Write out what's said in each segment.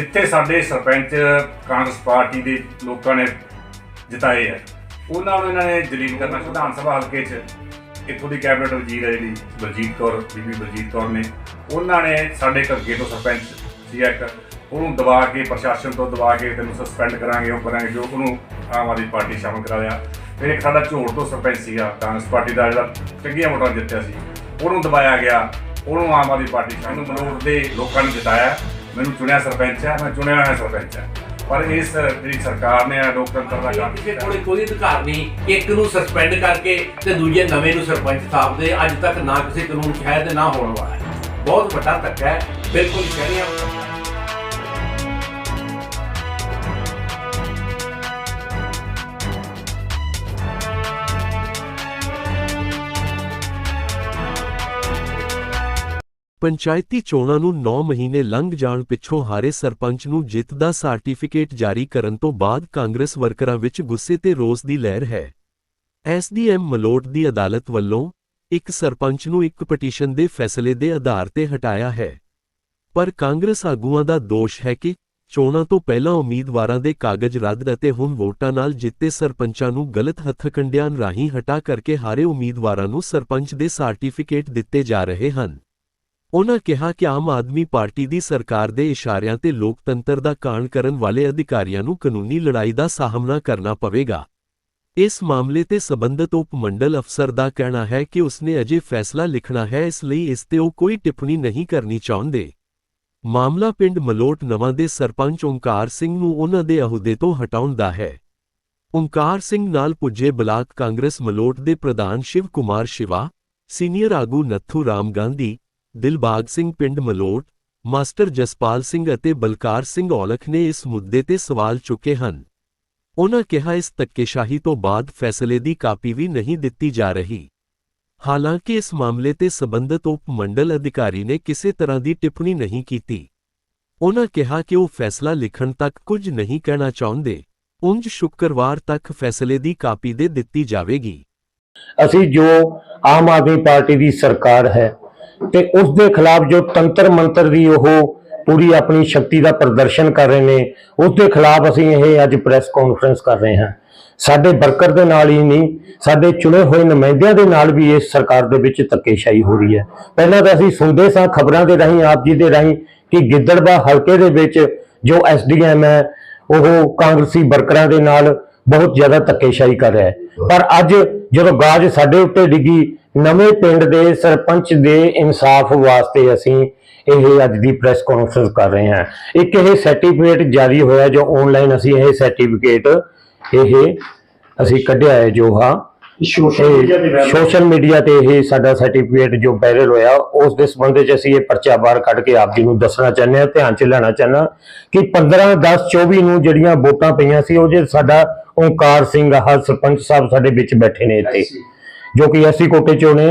ਜਿੱਥੇ ਸਾਡੇ ਸਰਪੰਚ, ਕਾਂਗਰਸ ਪਾਰਟੀ ਦੇ ਲੋਕਾਂ ਨੇ ਜਿਤਾਏ ਆ, ਉਹਨਾਂ ਨੂੰ ਇਹਨਾਂ ਨੇ ਜਲੀਲ ਕਰਨਾ ਵਿਧਾਨ ਸਭਾ ਹਲਕੇ 'ਚ। ਇੱਥੋਂ ਦੀ ਕੈਬਨਿਟ ਵਜ਼ੀਰ ਹੈ ਜਿਹੜੀ, ਬਲਜੀਤ ਕੌਰ, ਬੀਬੀ ਬਲਜੀਤ ਕੌਰ ਨੇ। ਉਹਨਾਂ ਨੇ ਸਾਡੇ ਘੱਗੇ ਤੋਂ ਸਰਪੰਚ ਸੀ ਇੱਕ, ਉਹਨੂੰ ਦਬਾ ਕੇ, ਪ੍ਰਸ਼ਾਸਨ ਤੋਂ ਦਬਾ ਕੇ ਤੈਨੂੰ ਸਸਪੈਂਡ ਕਰਾਂਗੇ, ਉਹ ਕਰਾਂਗੇ, ਜੋ ਉਹਨੂੰ ਆਮ ਆਦਮੀ ਪਾਰਟੀ ਸ਼ਾਮਲ ਕਰਾ ਲਿਆ। ਫਿਰ ਇੱਕ ਸਾਡਾ ਝੋੜ ਤੋਂ ਸਰਪੰਚ ਸੀਗਾ, ਕਾਂਗਰਸ ਪਾਰਟੀ ਦਾ ਜਿਹੜਾ ਚੰਗੀਆਂ ਵੋਟਾਂ ਜਿੱਤਿਆ ਸੀ। ਉਹਨੂੰ ਦਬਾਇਆ ਗਿਆ, ਉਹਨੂੰ ਆਮ ਆਦਮੀ ਪਾਰਟੀ ਸਾਨੂੰ ਮਨੋਰ ਦੇ ਲੋਕਾਂ ਨੇ ਜਿਤਾਇਆ। ਮੈਨੂੰ ਚੁਣਿਆ ਸਰਪੰਚ ਹੈ ਮੈਂ ਚੁਣਿਆ ਹੋਇਆ ਸਰਪੰਚ ਹੈ। ਪਰ ਇਸ ਜਿਹੜੀ ਸਰਕਾਰ ਨੇ ਆ ਲੋਕਤੰਤਰ ਦਾ ਕੰਮ ਕਿਸੇ ਕੋਲੇ ਕੋਈ ਅਧਿਕਾਰ ਨਹੀਂ। ਇੱਕ ਨੂੰ ਸਸਪੈਂਡ ਕਰਕੇ ਤੇ ਦੂਜੇ ਨਵੇਂ ਨੂੰ ਸਰਪੰਚ ਥਾਪਦੇ ਅੱਜ ਤੱਕ ਨਾ ਕਿਸੇ ਕਾਨੂੰਨ 'ਚ ਹੈ ਤੇ ਨਾ ਹੋਣ ਵਾਲਾ ਹੈ। ਬਹੁਤ ਵੱਡਾ ਧੱਕਾ ਹੈ। ਬਿਲਕੁਲ ਸ਼ਰੀਆ ਪੰਚਾਇਤੀ ਚੋਣਾਂ ਨੂੰ 9 ਮਹੀਨੇ ਲੰਘ ਜਾਣ ਪਿੱਛੋਂ ਹਾਰੇ ਸਰਪੰਚ ਨੂੰ ਜਿੱਤ ਦਾ ਸਰਟੀਫਿਕੇਟ ਜਾਰੀ ਕਰਨ ਤੋਂ ਬਾਅਦ ਕਾਂਗਰਸ ਵਰਕਰਾਂ ਵਿੱਚ ਗੁੱਸੇ ਤੇ ਰੋਸ ਦੀ ਲਹਿਰ ਹੈ। ਐਸਡੀਐਮ ਮਲੋਟ ਦੀ ਅਦਾਲਤ ਵੱਲੋਂ ਇੱਕ ਸਰਪੰਚ ਨੂੰ ਇੱਕ ਪਟੀਸ਼ਨ ਦੇ ਫੈਸਲੇ ਦੇ ਆਧਾਰ ਤੇ ਹਟਾਇਆ ਹੈ। ਪਰ ਕਾਂਗਰਸ ਆਗੂਆਂ ਦਾ ਦੋਸ਼ ਹੈ ਕਿ ਚੋਣਾਂ ਤੋਂ ਪਹਿਲਾਂ ਉਮੀਦਵਾਰਾਂ ਦੇ ਕਾਗਜ਼ ਰੱਦ ਅਤੇ ਹੁਣ ਵੋਟਾਂ ਨਾਲ ਜਿੱਤੇ ਸਰਪੰਚਾਂ ਨੂੰ ਗਲਤ ਹੱਥਕੰਡਿਆਂ ਰਾਹੀਂ ਹਟਾ ਕਰਕੇ ਹਾਰੇ ਉਮੀਦਵਾਰਾਂ ਨੂੰ ਸਰਪੰਚ ਦੇ ਸਰਟੀਫਿਕੇਟ ਦਿੱਤੇ ਜਾ ਰਹੇ ਹਨ। ਉਨ੍ਹਾਂ ਕਿਹਾ ਕਿ ਆਮ ਆਦਮੀ ਪਾਰਟੀ ਦੀ ਸਰਕਾਰ ਦੇ ਇਸ਼ਾਰਿਆਂ ਤੇ ਲੋਕਤੰਤਰ ਦਾ ਕਾਣ ਕਰਨ ਵਾਲੇ ਅਧਿਕਾਰੀਆਂ ਨੂੰ ਕਾਨੂੰਨੀ ਲੜਾਈ ਦਾ ਸਾਹਮਣਾ ਕਰਨਾ ਪਵੇਗਾ। ਇਸ ਮਾਮਲੇ ਤੇ ਸਬੰਧਤ ਉਪ ਮੰਡਲ ਅਫਸਰ ਦਾ ਕਹਿਣਾ ਹੈ ਕਿ ਉਸਨੇ ਅਜੇ ਫੈਸਲਾ ਲਿਖਣਾ ਹੈ, ਇਸ ਲਈ ਇਸ ਤੇ ਉਹ ਕੋਈ ਟਿੱਪਣੀ ਨਹੀਂ ਕਰਨੀ ਚਾਹੁੰਦੇ। ਮਾਮਲਾ ਪਿੰਡ ਮਲੋਟ ਨਵਾਂ ਦੇ ਸਰਪੰਚ ਓਂਕਾਰ ਸਿੰਘ ਨੂੰ ਉਹਨਾਂ ਦੇ ਅਹੁਦੇ ਤੋਂ ਹਟਾਉਣ ਦਾ ਹੈ। ਓਂਕਾਰ ਸਿੰਘ ਨਾਲ ਪੁੱਜੇ ਬਲਾਕ ਕਾਂਗਰਸ ਮਲੋਟ ਦੇ ਪ੍ਰਧਾਨ ਸ਼ਿਵ ਕੁਮਾਰ ਸ਼ਿਵਾ, ਸੀਨੀਅਰ ਆਗੂ ਨੱਥੂ ਰਾਮ ਗਾਂਧੀ ਦਿਲਬਾਗ ਸਿੰਘ ਪਿੰਡ ਮਲੋਟ, ਮਾਸਟਰ ਜਸਪਾਲ ਸਿੰਘ ਅਤੇ ਬਲਕਾਰ ਸਿੰਘ ਔਲਖ ਨੇ ਇਸ ਮੁੱਦੇ ਤੇ ਸਵਾਲ ਚੁੱਕੇ ਹਨ। ਉਨ੍ਹਾਂ ਕਿਹਾ ਇਸ ਧੱਕੇਸ਼ਾਹੀ ਤੋਂ ਬਾਅਦ ਫੈਸਲੇ ਦੀ ਕਾਪੀ ਵੀ ਨਹੀਂ ਦਿੱਤੀ ਜਾ ਰਹੀ। ਹਾਲਾਂਕਿ ਇਸ ਮਾਮਲੇ ਤੇ ਸਬੰਧਤ ਉਪ ਮੰਡਲ ਅਧਿਕਾਰੀ ਨੇ ਕਿਸੇ ਤਰ੍ਹਾਂ ਦੀ ਟਿੱਪਣੀ ਨਹੀਂ ਕੀਤੀ। ਉਹਨਾਂ ਕਿਹਾ ਕਿ ਉਹ ਫੈਸਲਾ ਲਿਖਣ ਤੱਕ ਕੁਝ ਨਹੀਂ ਕਹਿਣਾ ਚਾਹੁੰਦੇ। ਉਂਝ ਸ਼ੁੱਕਰਵਾਰ ਤੱਕ ਫੈਸਲੇ ਦੀ ਕਾਪੀ ਦੇ ਦਿੱਤੀ ਜਾਵੇਗੀ। ਅਸੀਂ ਜੋ ਆਮ ਆਦਮੀ ਪਾਰਟੀ ਦੀ ਸਰਕਾਰ ਹੈ ਤੇ ਉਸ ਦੇ ਖਿਲਾਫ ਜੋ ਤੰਤਰ ਮੰਤਰ ਦੀ ਉਹ ਪੂਰੀ ਆਪਣੀ ਸ਼ਕਤੀ ਦਾ ਪ੍ਰਦਰਸ਼ਨ ਕਰ ਰਹੇ ਨੇ ਉਸ ਦੇ ਖਿਲਾਫ ਅਸੀਂ ਇਹ ਅੱਜ ਪ੍ਰੈਸ ਕਾਨਫਰੰਸ ਕਰ ਰਹੇ ਹਾਂ। ਸਾਡੇ ਵਰਕਰ ਦੇ ਨਾਲ ਹੀ ਨਹੀਂ, ਸਾਡੇ ਚੁਣੇ ਹੋਏ ਨੁਮਾਇੰਦਿਆਂ ਦੇ ਨਾਲ ਵੀ ਇਸ ਸਰਕਾਰ ਦੇ ਵਿੱਚ ਧੱਕੇਸ਼ਾਹੀ ਹੋ ਰਹੀ ਹੈ। ਪਹਿਲਾਂ ਤਾਂ ਅਸੀਂ ਸੁਣਦੇ ਸਾਂ ਖਬਰਾਂ ਦੇ ਰਾਹੀਂ, ਆਪ ਜੀ ਦੇ ਰਾਹੀਂ ਕਿ ਗਿੱਦੜਬਾ ਹਲਕੇ ਦੇ ਵਿੱਚ ਜੋ ਐਸਡੀਐਮ ਹੈ, ਉਹ ਕਾਂਗਰਸੀ ਵਰਕਰਾਂ ਦੇ ਨਾਲ ਬਹੁਤ ਜ਼ਿਆਦਾ ਧੱਕੇਸ਼ਾਹੀ ਕਰ ਰਿਹਾ ਹੈ। ਪਰ ਅੱਜ ਜਦੋਂ ਗਾਜ ਸਾਡੇ ਉੱਤੇ ਡਿੱਗੀ ਨਵੇਂ ਪਿੰਡ ਦੇ ਸਰਪੰਚ ਦੇ ਇਨਸਾਫ ਵਾਸਤੇ ਅਸੀਂ ਇਹ ਅੱਜ ਦੀ ਪ੍ਰੈਸ ਕਾਨਫਰੰਸ ਕਰ ਰਹੇ ਹਾਂ। ਇੱਕ ਇਹ ਸਰਟੀਫਿਕੇਟ ਜਾਰੀ ਹੋਇਆ ਜੋ ਆਨਲਾਈਨ ਅਸੀਂ ਇਹ ਸਰਟੀਫਿਕੇਟ ਇਹ ਅਸੀਂ ਕੱਢਿਆ ਹੈ ਜੋ ਹਾਂ। ਸੋਸ਼ਲ ਮੀਡੀਆ ਤੇ viral ਸੋਸ਼ਲ ਮੀਡੀਆ ਤੇ ਇਹ ਸਾਡਾ ਸਰਟੀਫਿਕੇਟ ਜੋ ਵਾਇਰਲ ਹੋਇਆ ਉਸ ਦੇ ਸੰਬੰਧ ਵਿੱਚ ਅਸੀਂ ਇਹ ਪਰਚਾ ਬਾਹਰ ਕੱਢ ਕੇ ਆਪ ਜੀ ਨੂੰ ਦੱਸਣਾ ਚਾਹੁੰਦੇ ਹਾਂ ਧਿਆਨ ਚ ਲੈਣਾ ਚਾਹੁੰਦਾ ਕਿ 15 10 24 ਨੂੰ ਜਿਹੜੀਆਂ ਵੋਟਾਂ ਪਈਆਂ ਸੀ ਉਹ ਜੇ ਸਾਡਾ ਓਂਕਾਰ ਸਿੰਘ ਹਰ ਸਰਪੰਚ ਸਾਹਿਬ ਸਾਡੇ ਵਿੱਚ ਬੈਠੇ ਨੇ ਇੱਥੇ, ਜੋ ਕਿ ਐਸੀ ਕੋਟੇ ਚੋਂ ਨੇ।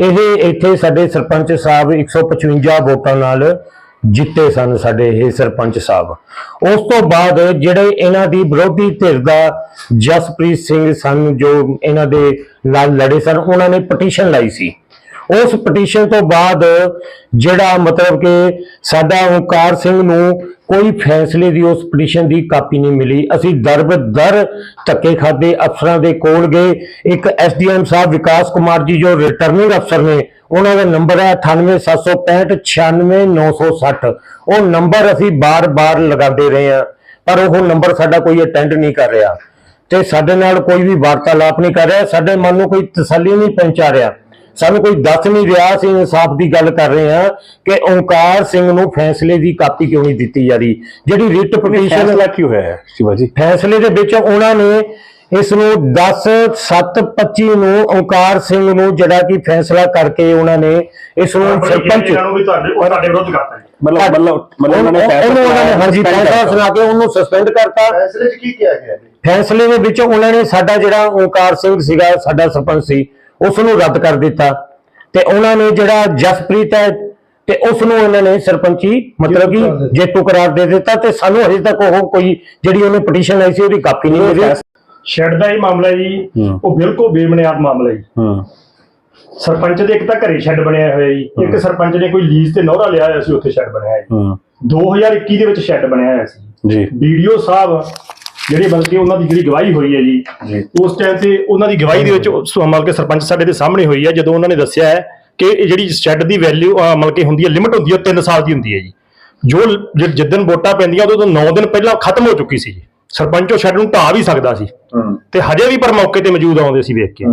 ਇਹ ਇੱਥੇ ਸਾਡੇ ਸਰਪੰਚ ਸਾਹਿਬ 155 ਵੋਟਾਂ ਨਾਲ ਜਿੱਤੇ ਸਨ ਸਾਡੇ ਇਹ ਸਰਪੰਚ ਸਾਹਿਬ। ਉਸ ਤੋਂ ਬਾਅਦ ਜਿਹੜੇ ਇਹਨਾਂ ਦੀ ਵਿਰੋਧੀ ਧਿਰ ਦਾ ਜਸਪ੍ਰੀਤ ਸਿੰਘ ਸਨ, ਜੋ ਇਹਨਾਂ ਦੇ ਨਾਲ ਲੜੇ ਸਨ, ਉਹਨਾਂ ਨੇ ਪਟੀਸ਼ਨ ਲਾਈ ਸੀ। ਉਸ ਪਟੀਸ਼ਨ ਤੋਂ ਬਾਅਦ ਜਿਹੜਾ ਮਤਲਬ ਕਿ ਸਾਡਾ ਓਕਾਰ ਸਿੰਘ ਨੂੰ ਕੋਈ ਫੈਸਲੇ ਦੀ ਉਸ ਪਟੀਸ਼ਨ ਦੀ ਕਾਪੀ ਨਹੀਂ ਮਿਲੀ। ਅਸੀਂ ਦਰਬ ਦਰ ਧੱਕੇ ਖਾਦੇ ਅਫਸਰਾਂ ਦੇ ਕੋਲ ਗਏ। ਇੱਕ ਐਸਡੀਐਮ ਸਾਹਿਬ ਵਿਕਾਸ ਕੁਮਾਰ ਜੀ ਜੋ ਰਿਟਰਨਿੰਗ ਅਫਸਰ ਨੇ, ਉਹਨਾਂ ਦਾ ਨੰਬਰ ਹੈ 9876 96960 ਉਹ ਨੰਬਰ ਅਸੀਂ ਬਾਰ-ਬਾਰ ਲਗਾਉਂਦੇ ਰਹੇ ਹਾਂ, ਪਰ ਉਹ ਨੰਬਰ ਸਾਡਾ ਕੋਈ ਅਟੈਂਡ ਨਹੀਂ ਕਰ ਰਿਹਾ। ਤੇ ਸਾਡੇ ਨਾਲ ਕੋਈ ਵੀ ਵਾਰਤਾਲਾਪ ਨਹੀਂ ਕਰ ਰਿਹਾ, ਸਾਡੇ ਮਨ ਨੂੰ ਕੋਈ ਤਸੱਲੀ ਨਹੀਂ ਪਹੁੰਚਾ ਰਿਹਾ। ਸਾਨੂੰ ਕੋਈ ਦੱਸ ਨਹੀਂ ਰਿਹਾ ਅਸੀਂ ਇਨਸਾਫ ਦੀ ਗੱਲ ਕਰ ਰਹੇ ਹਾਂ ਕਿ ਓਂਕਾਰ ਸਿੰਘ ਨੂੰ ਫੈਸਲੇ ਦੀ ਕਾਪੀ ਕਿਉਂ ਨਹੀਂ ਦਿੱਤੀ ਜਾ ਰਹੀ? ਜਿਹੜੀ ਰਿਟ ਪਟੀਸ਼ਨ ਫੈਸਲਾ ਕੀ ਹੋਇਆ ਹੈ ਸ਼ਿਵਾ ਜੀ ਫੈਸਲੇ ਦੇ ਵਿੱਚ ਉਹਨਾਂ ਨੇ ਇਸ ਨੂੰ 10 7 25 ਨੂੰ ਓਂਕਾਰ ਸਿੰਘ ਨੂੰ ਜਿਹੜਾ ਕਿ ਫੈਸਲਾ ਕਰਕੇ ਉਹਨਾਂ ਨੇ ਇਸ ਨੂੰ ਸਰਪੰਚ ਇਹਨਾਂ ਨੂੰ ਵੀ ਤੁਹਾਡੇ ਉਹ ਤੁਹਾਡੇ ਵਿਰੁੱਧ ਕਰਤਾ ਜੀ ਮਤਲਬ ਮਤਲਬ ਮਤਲਬ ਉਹਨਾਂ ਨੇ ਉਹਨੂੰ ਉਹਨਾਂ ਨੇ ਹਾਂਜੀ ਫੈਸਲਾ ਸੁਣਾ ਕੇ ਉਹਨੂੰ ਸਸਪੈਂਡ ਕਰਤਾ। ਫੈਸਲੇ 'ਚ ਕੀ ਕਿਹਾ ਗਿਆ ਜੀ? ਫੈਸਲੇ ਦੇ ਵਿੱਚ ਉਹਨਾਂ ਨੇ ਸਾਡਾ ਜਿਹੜਾ ਓਂਕਾਰ ਸਿੰਘ ਸੀਗਾ ਸਾਡਾ ਸਰਪੰਚ ਸੀ। ਉਸ ਨੂੰ ਰੱਦ ਕਰ ਦਿੱਤਾ ਤੇ ਉਹਨਾਂ ਨੇ ਜਿਹੜਾ ਜਸਪ੍ਰੀਤ ਹੈ ਤੇ ਉਸ ਨੂੰ ਇਹਨਾਂ ਨੇ ਸਰਪੰਚੀ ਮਤਲਬ ਕਿ ਜੇਤੂ ਕਰਾਰ ਦੇ ਦਿੱਤਾ। ਤੇ ਸਾਨੂੰ ਹਜੇ ਤੱਕ ਉਹ ਕੋਈ ਜਿਹੜੀ ਉਹਨੇ ਪਟੀਸ਼ਨ ਲਾਈ ਸੀ ਉਹਦੀ ਕਾਪੀ ਨਹੀਂ ਮਿਲੀ। ਸ਼ੈਡ ਦਾ ਹੀ ਮਾਮਲਾ ਜੀ। ਉਹ ਬਿਲਕੁਲ ਬੇਬੁਨਿਆਦ ਮਾਮਲਾ ਜੀ। ਹੂੰ। ਸਰਪੰਚ ਦੇ ਇੱਕ ਤਾਂ ਘਰੇ ਸ਼ੈੱਡ ਬਣਿਆ ਹੋਇਆ ਜੀ। ਇੱਕ ਸਰਪੰਚ ਨੇ ਕੋਈ ਲੀਜ਼ ਤੇ ਨੌਰਾ ਲਿਆ ਹੋਇਆ ਸੀ ਉੱਥੇ ਸ਼ੈੱਡ ਬਣਿਆ ਹੂੰ। 2021 ਦੇ ਵਿੱਚ ਸ਼ੈੱਡ ਬਣਿਆ ਹੋਇਆ ਸੀ। ਜੀ। ਵੀਡੀਓ ਸਾਹਿਬ ਜਿਹੜੇ ਬਲਕਿ ਉਹਨਾਂ ਦੀ ਜਿਹੜੀ ਗਵਾਹੀ ਹੋਈ ਹੈ ਜੀ ਉਸ ਟਾਈਮ ਤੇ ਉਹਨਾਂ ਦੀ ਗਵਾਹੀ ਦੇ ਵਿੱਚ ਮਤਲਬ ਕਿ ਸਰਪੰਚ ਸਾਡੇ ਦੇ ਸਾਹਮਣੇ ਹੋਈ ਹੈ ਜਦੋਂ ਉਹਨਾਂ ਨੇ ਦੱਸਿਆ ਹੈ ਕਿ ਇਹ ਜਿਹੜੀ ਸ਼ੈੱਡ ਦੀ ਵੈਲਿਊ ਮਤਲਬ ਕਿ ਹੁੰਦੀ ਹੈ ਲਿਮਟ ਹੁੰਦੀ ਹੈ 3 ਸਾਲ ਦੀ ਹੁੰਦੀ ਹੈ ਜੀ। ਜੋ ਲ- ਜਿ- ਜਿੱਦਣ ਵੋਟਾਂ ਪੈਂਦੀਆਂ ਉਦੋਂ ਤੋਂ 9 ਦਿਨ ਪਹਿਲਾਂ ਖਤਮ ਹੋ ਚੁੱਕੀ ਸੀ ਜੀ। ਸਰਪੰਚ ਉਹ ਸ਼ੈੱਡ ਨੂੰ ਢਾਹ ਵੀ ਸਕਦਾ ਸੀ। ਤੇ ਹਜੇ ਵੀ ਪਰ ਮੌਕੇ ਤੇ ਮੌਜੂਦ ਆਉਂਦੇ ਸੀ ਵੇਖ ਕੇ।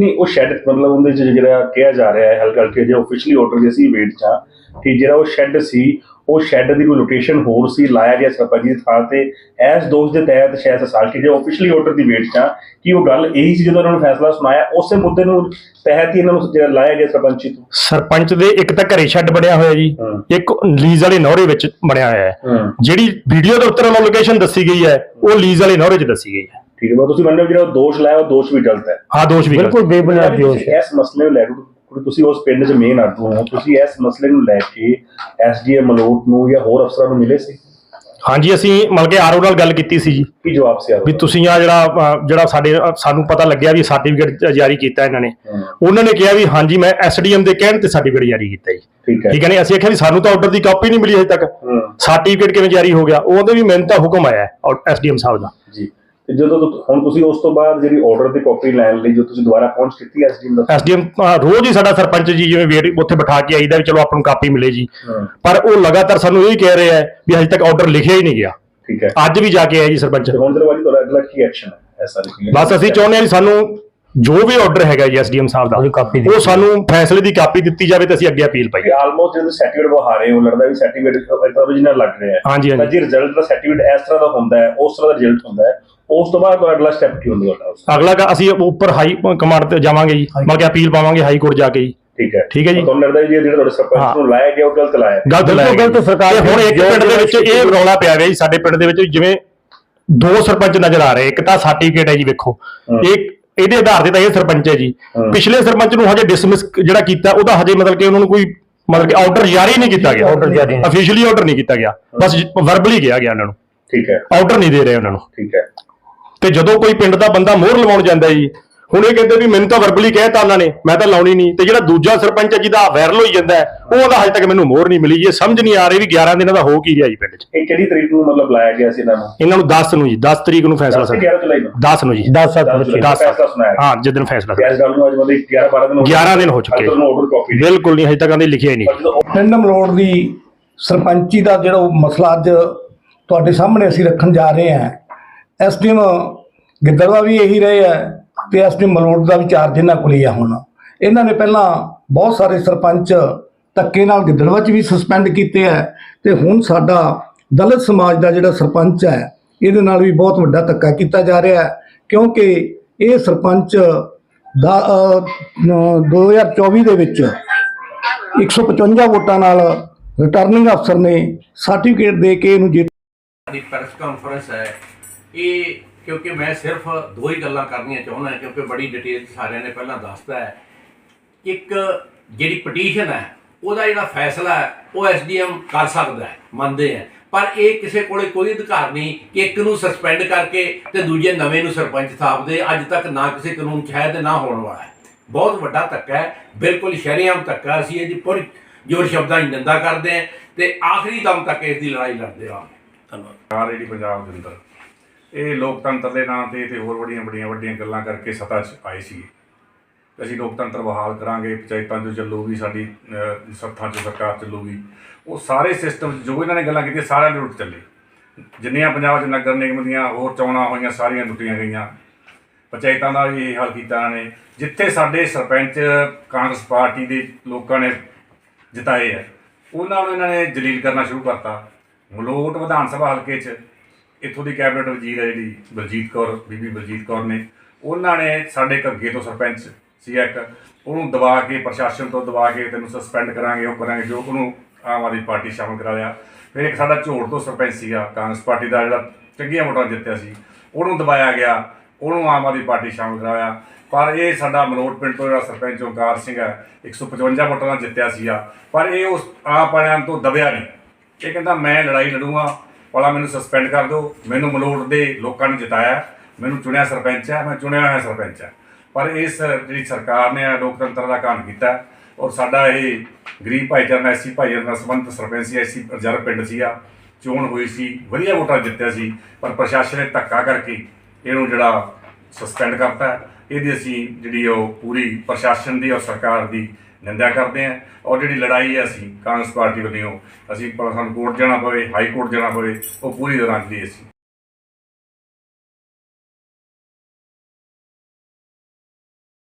ਨਹੀਂ ਉਹ ਸ਼ੈੱਡ ਮਤਲਬ ਉਹਦੇ ਚ ਜਿਹੜਾ ਕਿਹਾ ਜਾ ਰਿਹਾ ਹੈ ਹਲਕਾ ਹਲਕੇ ਜਿਹੜਾ ਆਫੀਸ਼ੀਅਲੀ ਆਰਡਰ ਦੇ ਸੀ ਵੇਟ ਚ ਕਿ ਜਿਹੜਾ ਉਹ ਸ਼ੈੱਡ ਸੀ ਉਹ ਸ਼ੈੱਡ ਦੀ ਕੋਈ ਲੋਕੇਸ਼ਨ ਹੋਰ ਸੀ ਲਾਇਆ ਗਿਆ ਸਰਪੰਚ ਦੀ ਥਾਂ ਤੇ। ਐਸ ਦੋਸ਼ ਦੇ ਤਹਿਤ ਸ਼ਾਇਦ ਸਾਲ ਕਿ ਜੇ ਆਫੀਸ਼ੀਅਲੀ ਆਰਡਰ ਦੀ ਵੇਟ ਚ ਕਿ ਉਹ ਗੱਲ ਇਹੀ ਸੀ ਜਦੋਂ ਉਹਨਾਂ ਨੇ ਫੈਸਲਾ ਸੁਣਾਇਆ ਉਸੇ ਮੁੱਦੇ ਨੂੰ ਤਹਿਤ ਹੀ ਇਹਨਾਂ ਨੂੰ ਜਿਹੜਾ ਲਾਇਆ ਗਿਆ ਸਰਪੰਚੀ ਤੋਂ। ਸਰਪੰਚ ਦੇ ਇੱਕ ਤਾਂ ਘਰੇ ਸ਼ੈੱਡ ਬਣਿਆ ਹੋਇਆ ਜੀ। ਇੱਕ ਲੀਜ਼ ਵਾਲੇ ਨੌਰੇ ਵਿੱਚ ਬਣਿਆ ਹੋਇਆ ਹੈ। ਹੂੰ। ਜਿਹੜੀ ਵੀਡੀਓ ਦੇ ਉੱਤੇ ਲੋਕੇਸ਼ਨ ਦੱਸੀ ਗਈ ਹੈ ਉਹ ਲੀਜ਼ ਵਾਲੇ ਨੌਰੇ 'ਚ ਦੱਸੀ ਗਈ ਹੈ। ਠੀਕ ਹੈ ਬਸ ਤੁਸੀਂ ਮੰਨਦੇ ਹੋ ਜਿਹੜਾ ਉਹ ਦੋਸ਼ ਲਾਇਆ ਉਹ ਦੋਸ਼ ਵੀ ਗਲਤ ਹੈ। ਹਾਂ ਦੋਸ਼ ਵੀ ਬਿਲਕੁਲ ਬੇਬੁਨਿਆਦ ਦੋਸ਼ ਹੈ। ਇਸ ਮਸਲੇ ਨੂੰ ਲੈ ਕੇ ਤੁਸੀਂ ਉਸ ਪਿੰਡ 'ਚ ਮੇਨ ਆਗੂ ਹੋ ਤੁਸੀਂ ਇਸ ਮਸਲੇ ਨੂੰ ਲੈ ਕੇ ਐਸਡੀਐਮ ਮਲੋਟ ਨੂੰ ਜਾਂ ਹੋਰ ਅਫਸਰਾਂ ਨੂੰ ਮਿਲੇ ਸੀ? ਹਾਂਜੀ ਅਸੀਂ ਮਤਲਬ ਕਿ ਆਰਓ ਨਾਲ ਗੱਲ ਕੀਤੀ ਸੀ ਜੀ। ਕੀ ਜਵਾਬ ਸੀ ਵੀ ਤੁਸੀਂ ਆ ਜਿਹੜਾ ਜਿਹੜਾ ਸਾਡੇ ਸਾਨੂੰ ਪਤਾ ਲੱਗਿਆ ਵੀ ਸਰਟੀਫਿਕੇਟ ਜਾਰੀ ਕੀਤਾ ਇਹਨਾਂ ਨੇ। ਉਹਨਾਂ ਨੇ ਕਿਹਾ ਵੀ ਹਾਂਜੀ ਮੈਂ ਐਸਡੀਐਮ ਦੇ ਕਹਿਣ ਤੇ ਸਰਟੀਫਿਕੇਟ ਜਾਰੀ ਕੀਤਾ ਜੀ। ਠੀਕ ਹੈ। ਠੀਕ ਹੈ ਨੇ? ਅਸੀਂ ਆਖਿਆ ਵੀ ਸਾਨੂੰ ਤਾਂ ਆਰਡਰ ਦੀ ਕਾਪੀ ਨਹੀਂ ਮਿਲੀ ਹਜੇ ਤੱਕ। ਸਰਟੀਫਿਕੇਟ ਕਿਵੇਂ ਜਾਰੀ ਹੋ ਗਿਆ? ਉਹਦੇ ਵੀ ਮੈਨੂੰ ਤਾਂ ਹੁਕਮ ਆਇਆ ਐਸਡੀਐਮ ਸਾਹਿਬ ਦਾ। ਜੀ। ਤੇ ਜਦੋਂ ਤੋਂ- ਹੁਣ ਤੁਸੀਂ ਉਸ ਤੋਂ ਬਾਅਦ ਜਿਹੜੀ ਆਰਡਰ ਦੀ ਕਾਪੀ ਲੈਣ ਲਈ ਜੋ ਤੁਸੀਂ ਦੁਬਾਰਾ ਪਹੁੰਚ ਕੀਤੀ ਐਸਡੀਐਮ ਦਾ ਐਸਡੀਐਮ ਰੋਜ਼ ਹੀ ਸਾਡਾ ਸਰਪੰਚ ਜੀ ਜਿਵੇਂ ਵੇਟ ਉੱਥੇ ਬਿਠਾ ਕੇ ਆਈਦਾ ਵੀ ਚਲੋ ਆਪਾਂ ਨੂੰ ਕਾਪੀ ਮਿਲੇ ਜੀ। ਹੂੰ, ਪਰ ਉਹ ਲਗਾਤਾਰ ਸਾਨੂੰ ਇਹ ਕਹਿ ਰਿਹਾ ਹੈ ਵੀ ਹਜੇ ਤੱਕ ਆਰਡਰ ਲਿਖਿਆ ਹੀ ਨਹੀਂ ਗਿਆ। ਠੀਕ ਹੈ। ਅੱਜ ਵੀ ਜਾ ਕੇ ਆਇਆ ਜੀ ਸਰਪੰਚ। ਤੇ ਹੁਣ ਦਰਵਾਜੀ ਤੁਹਾਡਾ ਅਗਲਾ ਕੀ ਐਕਸ਼ਨ ਹੈ? ਐਸਾ ਲਿਖੀ ਬਸ ਅਸੀਂ ਚਾਹੁੰਦੇ ਹਾਂ ਵੀ ਸਾਨੂੰ ਜੋ ਵੀ ਆਰਡਰ ਹੈਗਾ ਜੀ ਐਸਡੀਐਮ ਸਾਹਿਬ ਉਹਦੀ ਦਾ ਕਾਪੀ ਉਹ ਦਿੱਤੀ ਸਾਨੂੰ ਫੈਸਲੇ ਦੀ ਕਾਪੀ ਦਿੱਤੀ ਜਾਵੇ ਤੇ ਅਸੀਂ ਅੱਗੇ ਅਪੀਲ ਪਾਈਏ। ਆਲਮੋਸਟ ਜਦੋਂ ਸਰਟੀਫਿਕੇਟ ਉਹ ਹਾਰੇ ਹੋ ਲੱਗਦਾ ਵੀ ਸਰਟੀਫਿਕੇਟ origignal ਲੱਗ ਰਿਹਾ ਹੈ। ਹਾਂਜੀ ਤਾਂ ਹਾਂਜੀ। ਜੀ ਰਿਜ਼ਲਟ ਦਾ ਸਰਟੀਫਿਕੇਟ ਇਸ ਤਰ੍ਹਾਂ ਦਾ ਹੁੰਦਾ ਹੈ ਉਸ ਤਰ੍ਹਾਂ ਦਾ ਰਿਜ਼ਲਟ ਹੁੰਦਾ ਹੈ। ਉਸ ਤੋਂ ਬਾਅਦ ਤੁਹਾਡਾ ਅਗਲਾ ਸਟੈਪ ਕੀ ਹੁੰਦਾ ਤੁਹਾਡਾ ਅਗਲਾ ਕ- ਅਸੀਂ ਉੱਪਰ ਹਾਈ ਕਮਾਂਡ ਤੇ ਜਾਵਾਂਗੇ ਜੀ ਮਤਲਬ ਕਿ ਅਪੀਲ ਪਾਵਾਂਗੇ ਹਾਈ ਕੋਰਟ ਜਾ ਕੇ ਜੀ ਠੀਕ ਹੈ ਠੀਕ ਹੈ ਜੀ। ਤੁਹਾਨੂੰ ਲੱਗਦਾ ਵੀ ਇਹ ਜਿਹੜਾ ਤੁਹਾਡੇ ਹਾਂ। ਸਰਪੰਚ ਨੂੰ ਲਾਇਆ ਗਿਆ ਉਹ ਗਲਤ ਲਾਇਆ ਗਿਆ। ਗਲਤ ਬਿਲਕੁਲ ਲਾਇਆ ਗਿਆ ਗਲਤ। ਸਰਕਾਰ ਤੇ ਹੁਣ ਇੱਕ ਜੋ- ਪਿੰਡ ਦੇ ਵਿੱਚ ਇਹ ਰੌਲਾ ਪਿਆ ਗਿਆ ਜੀ ਸਾਡੇ ਪਿੰਡ ਦੇ ਵਿੱਚ ਜਿਵੇਂ ਦੋ ਸਰਪੰਚ ਨਜ਼ਰ ਆ ਰਹੇ ਇੱਕ ਤਾਂ ਸਰਟੀਫਿਕੇਟ ਹੈ ਜੀ ਵੇਖੋ ਹੂੰ। ਇੱਕ ਇਹਦੇ ਆਧਾਰ ਤੇ ਤਾਂ ਇਹ ਸਰਪੰਚ ਹੈ ਜੀ ਹੂੰ। ਪਿਛਲੇ ਸਰਪੰਚ ਨੂੰ ਹਜੇ ਡਿਸਮਿਸ ਜਿਹੜਾ ਕੀਤਾ ਉਹਦਾ ਹਜੇ ਮਤਲਬ ਕਿ ਉਹਨਾਂ ਨੂੰ ਕੋਈ ਮਤਲਬ ਕਿ ਆਰਡਰ ਜਾਰੀ ਨਹੀਂ ਕੀਤਾ ਗਿਆ Order ਜਾਰੀ ਨਹੀਂ। ਅਫੀਸ਼ੀਅਲੀ ਆਰਡਰ ਨਹੀਂ ਕੀਤਾ ਗਿਆ ਬਸ ਵਰਬਲੀ ਗਿਆ ਗਿਆ ਉਹਨਾਂ ਨੂੰ ਠੀਕ ਹੈ ਆਰਡਰ ਨਹੀਂ ਦੇ ਰਹੇ ਉਹਨਾਂ ਨੂੰ ਠੀਕ ਹੈ ਤੇ ਜਦੋਂ ਕੋਈ ਪਿੰਡ ਦਾ ਬੰਦਾ ਮੋਹਰ ਲਵਾਉਣ ਜਾਂਦਾ ਜੀ ਹੁਣ ਇਹ ਕਹਿੰਦੇ ਵੀ ਮੈਨੂੰ ਤਾਂ ਵਰਬਲੀ ਕਹਿਤਾ ਉਹਨਾਂ ਨੇ ਮੈਂ ਤਾਂ ਲਾਉਣੀ ਨਹੀਂ ਤੇ ਜਿਹੜਾ ਦੂਜਾ ਸਰਪੰਚ ਹੈ ਜਿਹਦਾ ਵਾਇਰਲ ਹੋਈ ਜਾਂਦਾ ਹੈ, ਉਹਦਾ ਹਜੇ ਤੱਕ ਮੈਨੂੰ ਮੋਹਰ ਨਹੀਂ ਮਿਲੀ ਇਹ ਸਮਝ ਨਹੀਂ ਆ ਰਹੀ ਵੀ 11 ਦਿਨਾਂ ਦਾ ਹੋ ਕੀ ਰਿਹਾ ਜੀ ਪਿੰਡ 'ਚ। ਇਹ ਕਿਹੜੀ ਤਰੀਕ ਨੂੰ ਮਤਲਬ ਲਾਇਆ ਗਿਆ ਸੀ ਇਹਨਾਂ ਨੂੰ? ਇਹਨਾਂ ਨੂੰ 10 ਨੂੰ ਜੀ 10 ਤਰੀਕ ਨੂੰ ਫੈਸਲਾ 10 ਸਰ। 11 ਜੁਲਾਈ ਨੂੰ? 10 ਨੂੰ ਜੀ। 10 7 ਦਸ ਬੱਚੇ ਜੁਲਾਈ। ਦਸ- ਫੈਸਲਾ ਸੁਣਾਇਆ। ਹਾਂ ਜਿੱਦਣ ਫੈਸਲਾ ਅੱਜ ਕੱਲ ਨੂੰ ਅੱਜ ਮਤਲਬ 11 12 ਦਿਨ ਹੋ ਗਏ 11 ਦਿਨ ਹੋ ਚੁੱਕੇ। ਬਿਲਕੁਲ ਨਹੀਂ ਹਜੇ ਤੱਕ ਆਂਦੇ ਲਿਖਿਆ ਹੀ ਨਹੀਂ। ਪਿੰਡ ਮਲੋੜ ਦੀ ਸਰਪੰਚੀ ਦਾ ਜਿਹੜਾ ਉਹ ਮਸਲਾ ਅੱਜ ਤੁਹਾਡੇ ਸਾਹਮਣੇ ਅਸੀਂ ਰੱਖਣ ਜਾ ਰਹੇ ਹਾਂ। ਐਸਡੀਐਮ ਗਿੱਦੜਵਾ ਵੀ ਇਹੀ ਰਹੇ ਹੈ ਤੇ ਐਸਡੀਐਮ ਮਲੋਟ ਦਾ ਵੀ ਚਾਰਜ ਇਹਨਾਂ ਕੋਲ ਹੀ ਆ ਹੁਣ। ਇਹਨਾਂ ਨੇ ਪਹਿਲਾਂ ਬਹੁਤ ਸਾਰੇ ਸਰਪੰਚ ਧੱਕੇ ਨਾਲ ਗਿੱਦੜਵਾ 'ਚ ਵੀ ਸਸਪੈਂਡ ਕੀਤੇ ਹੈ ਤੇ ਹੁਣ ਸਾਡਾ ਦਲਿਤ ਸਮਾਜ ਦਾ ਜਿਹੜਾ ਸਰਪੰਚ ਹੈ ਇਹਦੇ ਨਾਲ ਵੀ ਬਹੁਤ ਵੱਡਾ ਧੱਕਾ ਕੀਤਾ ਜਾ ਰਿਹਾ ਹੈ ਕਿਉਂਕਿ ਇਹ ਸਰਪੰਚ ਦਾ ਅਹ, ਨ- 2024 ਦੇ ਵਿੱਚ 155 ਵੋਟਾਂ ਨਾਲ ਰਿਟਰਨਿੰਗ ਅਫਸਰ ਨੇ ਸਰਟੀਫਿਕੇਟ ਦੇ ਕੇ ਇਹਨੂੰ ਜਿੱਤ ਸਾਡੀ ਪ੍ਰੈਸ ਕਾਨਫਰੰਸ ਹੈ। ਇਹ ਕਿਉਂਕਿ ਮੈਂ ਸਿਰਫ ਦੋ ਹੀ ਗੱਲਾਂ ਕਰਨੀਆਂ ਚਾਹੁੰਦਾ, ਕਿਉਂਕਿ ਬੜੀ ਡਿਟੇਲ ਸਾਰਿਆਂ ਨੇ ਪਹਿਲਾਂ ਦੱਸਤਾ ਹੈ। ਇੱਕ ਜਿਹੜੀ ਪਟੀਸ਼ਨ ਹੈ, ਉਹਦਾ ਜਿਹੜਾ ਫੈਸਲਾ ਹੈ, ਉਹ ਐਸਡੀਐਮ ਕਰ ਸਕਦਾ ਹੈ, ਮੰਨਦੇ ਆ ਪਰ ਇਹ ਕਿਸੇ ਕੋਲੇ ਕੋਈ ਅਧਿਕਾਰ ਨਹੀਂ ਕਿ ਇੱਕ ਨੂੰ ਸਸਪੈਂਡ ਕਰਕੇ ਤੇ ਦੂਜੇ ਨਵੇਂ ਨੂੰ ਸਰਪੰਚ ਥਾਪਦੇ ਅੱਜ ਤੱਕ ਨਾ ਕਿਸੇ ਕਾਨੂੰਨ 'ਚ ਹੈ ਤੇ ਨਾ ਹੋਣ ਵਾਲਾ ਹੈ। ਬਹੁਤ ਵੱਡਾ ਧੱਕਾ ਹੈ, ਬਿਲਕੁਲ ਸ਼ਰੇਆਮ ਧੱਕਾ ਅਸੀਂ ਇਹਦੀ ਪੂਰੀ ਜੋਰ ਸ਼ਬਦਾਂ ਦੀ ਨਿੰਦਾ ਕਰਦੇ ਹਾਂ ਤੇ ਆਖਰੀ ਦਮ ਤੱਕ ਇਸ ਦੀ ਲੜਾਈ ਲੜਦੇ ਰਹਾਂਗੇ। ਧੰਨਵਾਦ। ਜਿਹੜੀ ਪੰਜਾਬ ਦੇ ਅੰਦਰ। ਇਹ ਲੋਕਤੰਤਰ ਦੇ ਨਾਂ ਤੇ ਤੇ ਹੋਰ ਬੜੀਆਂ ਬੜੀਆਂ ਵੱਡੀਆਂ ਗੱਲਾਂ ਕਰਕੇ ਸੱਤਾ 'ਚ ਆਏ ਸੀ। ਅਸੀਂ ਲੋਕਤੰਤਰ ਬਹਾਲ ਕਰਾਂਗੇ, ਪੰਚਾਇਤਾਂ 'ਚ ਚੱਲੂਗੀ, ਸਾਡੀ ਸੱਥਾਂ 'ਚ ਸਰਕਾਰ ਚੱਲੂਗੀ। ਉਹ ਸਾਰੇ ਸਿਸਟਮ ਜੋ ਇਹਨਾਂ ਨੇ ਗੱਲਾਂ ਕੀਤੀਆਂ, ਸਾਰਿਆਂ ਦੇ ਉਲਟ ਚੱਲੇ। ਜਿੰਨੀਆਂ ਪੰਜਾਬ 'ਚ ਨਗਰ ਨਿਗਮ ਦੀਆਂ ਹੋਰ ਚੋਣਾਂ ਹੋਈਆਂ, ਸਾਰੀਆਂ ਟੁੱਟੀਆਂ ਗਈਆਂ। ਪੰਚਾਇਤਾਂ ਦਾ ਵੀ ਇਹ ਹਾਲ ਕੀਤਾ ਇਹਨਾਂ ਨੇ। ਜਿੱਥੇ ਸਾਡੇ ਸਰਪੰਚ, ਕਾਂਗਰਸ ਪਾਰਟੀ ਦੇ ਲੋਕਾਂ ਨੇ ਜਿਤਾਏ ਆ, ਉਹਨਾਂ ਨੂੰ ਇਹਨਾਂ ਨੇ ਜਲੀਲ ਕਰਨਾ ਸ਼ੁਰੂ ਕਰਤਾ। ਮਲੋਟ ਵਿਧਾਨ ਸਭਾ ਹਲਕੇ 'ਚ ਇੱਥੋਂ ਦੀ ਕੈਬਨਿਟ ਵਜ਼ੀਰ ਹੈ ਜਿਹੜੀ, ਬਲਜੀਤ ਕੌਰ, ਬੀਬੀ ਬਲਜੀਤ ਕੌਰ ਨੇ। ਉਹਨਾਂ ਨੇ ਸਾਡੇ ਘੱਗੇ ਤੋਂ ਸਰਪੰਚ ਸੀ ਇੱਕ, ਉਹਨੂੰ ਦਬਾ ਕੇ, ਪ੍ਰਸ਼ਾਸਨ ਤੋਂ ਦਬਾ ਕੇ ਤੈਨੂੰ ਸਸਪੈਂਡ ਕਰਾਂਗੇ, ਉਹ ਕਰਾਂਗੇ, ਜੋ ਉਹਨੂੰ ਆਮ ਆਦਮੀ ਪਾਰਟੀ ਸ਼ਾਮਲ ਕਰਾ ਲਿਆ। ਫਿਰ ਇੱਕ ਸਾਡਾ ਝੋੜ ਤੋਂ ਸਰਪੰਚ ਸੀਗਾ, ਕਾਂਗਰਸ ਪਾਰਟੀ ਦਾ ਜਿਹੜਾ ਚੰਗੀਆਂ ਵੋਟਾਂ ਜਿੱਤਿਆ ਸੀ, ਉਹਨੂੰ ਦਬਾਇਆ ਗਿਆ, ਉਹਨੂੰ ਆਮ ਆਦਮੀ ਪਾਰਟੀ ਸ਼ਾਮਲ ਕਰਾਇਆ। ਪਰ ਇਹ ਸਾਡਾ ਮਲੋਟ ਪਿੰਡ ਤੋਂ ਜਿਹੜਾ ਸਰਪੰਚ ਓਕਾਰ ਸਿੰਘ ਹੈ 155 ਵੋਟਾਂ ਨਾਲ ਜਿੱਤਿਆ ਸੀਗਾ। ਪਰ ਇਹ ਉਸ ਆਪ ਵਾਲਿਆਂ ਤੋਂ ਦਬਿਆ ਨਹੀਂ। ਇਹ ਕਹਿੰਦਾ, ਮੈਂ ਲੜਾਈ ਲੜੂੰਗਾ ਵਾਲਾ ਮੈਨੂੰ ਸਸਪੈਂਡ ਕਰ ਦਿਓ। ਮੈਨੂੰ ਮਲੋਟ ਦੇ ਲੋਕਾਂ ਨੇ ਜਿਤਾਇਆ। ਮੈਨੂੰ ਚੁਣਿਆ ਸਰਪੰਚ ਹੈ, ਮੈਂ ਚੁਣਿਆ ਹੋਇਆ ਸਰਪੰਚ ਹੈ। ਪਰ ਇਸ ਜਿਹੜੀ ਸਰਕਾਰ ਨੇ ਆ ਲੋਕਤੰਤਰ ਦਾ ਕਾਂਡ ਕੀਤਾ ਔਰ ਸਾਡਾ ਇਹ ਗਰੀਬ ਭਾਈਚਾਰਾ ਨਾਲ ਐਸੀ ਭਾਈਚਾਰੇ ਨਾਲ ਸੰਬੰਧ ਸਰਪੰਚ ਸੀ ਐਸੀ ਰਿਜ਼ਰਵ ਪਿੰਡ ਸੀਗਾ ਚੋਣ ਹੋਈ ਸੀ, ਵਧੀਆ ਵੋਟਾਂ ਜਿੱਤਿਆ ਸੀ, ਪਰ ਪ੍ਰਸ਼ਾਸਨ ਨੇ ਧੱਕਾ ਕਰਕੇ ਇਹਨੂੰ ਜਿਹੜਾ ਸਸਪੈਂਡ ਕਰਤਾ ਇਹਦੀ ਅਸੀਂ ਜਿਹੜੀ ਉਹ ਪੂਰੀ ਪ੍ਰਸ਼ਾਸਨ ਦੀ ਔਰ ਸਰਕਾਰ ਦੀ ਨਿੰਦਿਆ ਕਰਦੇ ਹਾਂ ਔਰ ਜਿਹੜੀ ਲੜਾਈ ਹੈ ਅਸੀਂ ਕਾਂਗਰਸ ਪਾਰਟੀ ਵੱਲੋਂ, ਅਸੀਂ ਭਾਵੇਂ ਸਾਨੂੰ ਕੋਰਟ ਜਾਣਾ ਪਵੇ ਹਾਈ ਕੋਰਟ ਜਾਣਾ ਪਵੇ, ਉਹ ਪੂਰੀ ਤਰ੍ਹਾਂ ਦੀ ਅਸੀਂ